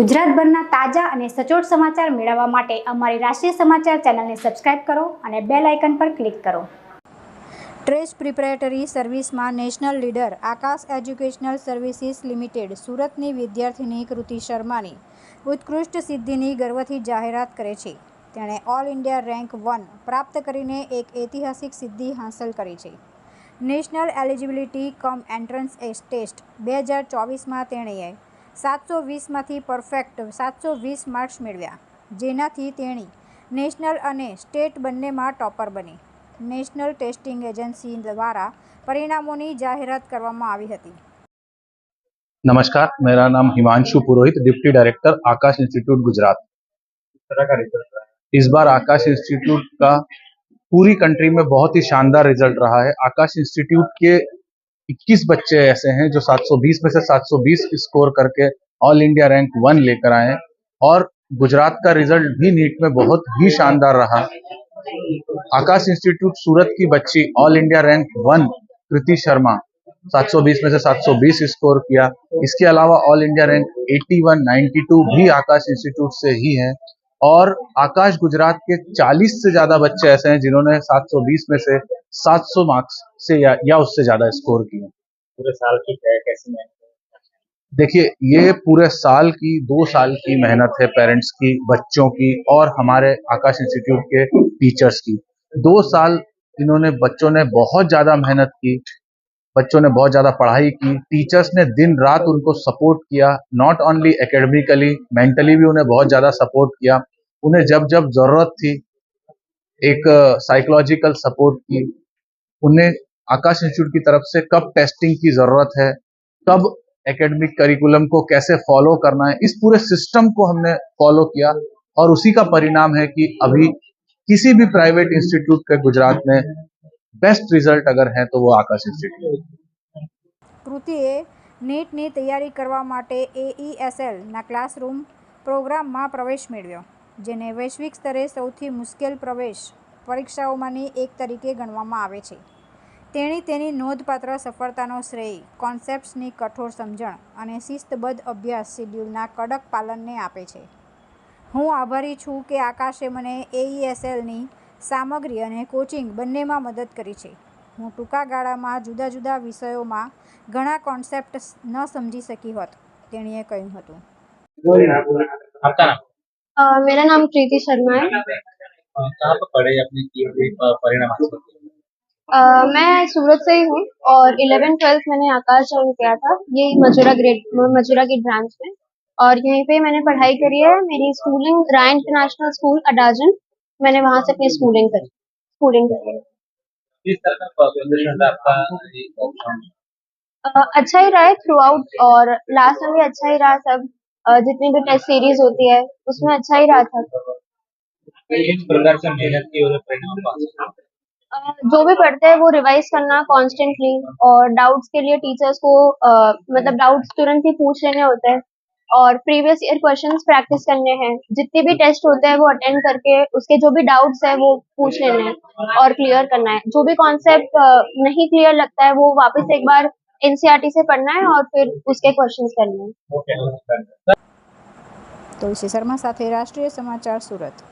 ગુજરાતભરના તાજા અને સચોટ સમાચાર મેળવવા માટે અમારી રાષ્ટ્રીય સમાચાર ચેનલને સબસ્ક્રાઇબ કરો અને બેલ આઇકન પર ક્લિક કરો. ટ્રેસ પ્રિપેરેટરી સર્વિસમાં national leader Aakash educational services limited સુરતની વિદ્યાર્થીની કૃતિ શર્માની ઉત્કૃષ્ટ સિદ્ધિની ગર્વથી જાહેરાત કરે છે. તેણે ઓલ ઇન્ડિયા રેન્ક વન પ્રાપ્ત કરીને એક ઐતિહાસિક સિદ્ધિ હાંસલ કરી છે. National eligibility cum entrance test બે હજાર ચોવીસમાં તેણીએ સાતસો વીસમાંથી પરફેક્ટ સાતસો વીસ માર્ક્સ મેળવ્યા જેનાથી તેણી નેશનલ અને સ્ટેટ બંનેમાં ટોપર બની નેશનલ ટેસ્ટિંગ એજન્સી દ્વારા પરિણામોની જાહેરાત કરવામાં આવી હતી नमस्कार मेरा नाम Himanshu Purohit deputy director Aakash institute Gujarat तरह का रिजल्ट रहा इस बार आकाश इंस्टीट्यूट का पूरी कंट्री में बहुत ही शानदार रिजल्ट रहा है आकाश इंस्टीट्यूट के 21 बच्चे ऐसे हैं जो 720 में से 720 स्कोर करके ऑल इंडिया रैंक वन लेकर आए और गुजरात का रिज़ल्ट भी नीट में बहुत ही शानदार रहा। आकाश इंस्टीट्यूट सूरत की बच्ची all India rank one Kriti Sharma 720 में से 720 स्कोर किया। इसके अलावा ऑल इंडिया रैंक 81 92 भी आकाश इंस्टीट्यूट से ही है। और आकाश गुजरात के 40 से ज़्यादा बच्चे ऐसे हैं जिन्होंने 720 में से 700 मार्क्स से या, या उससे ज़्यादा स्कोर किए। पूरे साल की कैसी देखिए ये पूरे साल की दो साल की मेहनत है पेरेंट्स की बच्चों की और हमारे आकाश इंस्टीट्यूट के टीचर्स की। दो साल इन्होंने बच्चों ने बहुत ज़्यादा मेहनत की बच्चों ने बहुत ज़्यादा पढ़ाई की। टीचर्स ने दिन रात उनको सपोर्ट किया नॉट ओनली एकेडमिकली मेंटली भी उन्हें बहुत ज़्यादा सपोर्ट किया। उन्हें जब जब ज़रूरत थी, एक साइकोलॉजिकल सपोर्ट की। उन्हें आकाश इंस्टीट्यूट की तरफ़ से कब टेस्टिंग की ज़रूरत है, कब एकेडमिक करिकुलम को कैसे फॉलो करना है, इस पूरे सिस्टम को हमने फॉलो किया। और उसी का परिणाम है कि अभी किसी भी प्राइवेट इंस्टीट्यूट के गुजरात में बेस्ट रिजल्ट अगर है तो वो आकाश इंस्टीट्यूट કૃતિએ નીટની તૈયારી કરવા માટે એઈએસએલના ક્લાસરૂમ પ્રોગ્રામમાં પ્રવેશ મેળવ્યો જેને વૈશ્વિક સ્તરે સૌથી મુશ્કેલ પ્રવેશ પરીક્ષાઓમાંની એક તરીકે ગણવામાં આવે છે તેણી તેની નોંધપાત્ર સફળતાનો શ્રેય કોન્સેપ્ટ્સની કઠોર સમજણ અને શિસ્તબદ્ધ અભ્યાસ શિડ્યુલના કડક પાલનને આપે છે હું આભારી છું કે આકાશે મને એઈએસએલની સામગ્રી અને કોચિંગ બંનેમાં મદદ કરી છે હું ટૂંકા ગાળામાં જુદા જુદા વિષયોમાં ઘણા કોન્સેપ્ટ ન સમજી શકી હોત તેણીએ કહ્યું હતું आपका नाम अ, मेरा नाम प्रीति शर्मा है अ, कहाँ पर पढ़े अपने की हुई प- परिणाम हासिल किए? अ, मैं सूरत से ही हूँ और इलेवन ट्वेल्थ मैंने आकाश ज्वाइन किया था ये मजूरा ग्रेड मजूरा की ब्रांच में और यहीं पे मैंने पढ़ाई करी है मेरी schooling Rai international school Adajan मैंने वहाँ से अपनी स्कूलिंग करी। स्कूलिंग करी अच्छा ही रहा है थ्रू आउट और लास्ट में भी अच्छा ही रहा सब। जितनी भी टेस्ट सीरीज़ होती है उसमें अच्छा ही रहा था। किस प्रकार से मेहनत की और परिणाम पास किए? जो भी पढ़ते हैं वो रिवाइज करना कॉन्स्टेंटली और डाउट्स के लिए टीचर्स को मतलब डाउट्स तुरंत ही पूछ लेने होते हैं। और प्रीवियस ईयर क्वेश्चन प्रैक्टिस करने हैं। जितने भी टेस्ट होते हैं वो अटेंड करके उसके जो भी डाउट्स है वो पूछ लेने हैं और क्लियर करना है। जो भी कॉन्सेप्ट नहीं क्लियर लगता है वो वापस एक बार एनसीईआरटी से पढ़ना है और फिर उसके क्वेश्चन करने हैं। तुलसी शर्मा साथ राष्ट्रीय समाचार सूरत।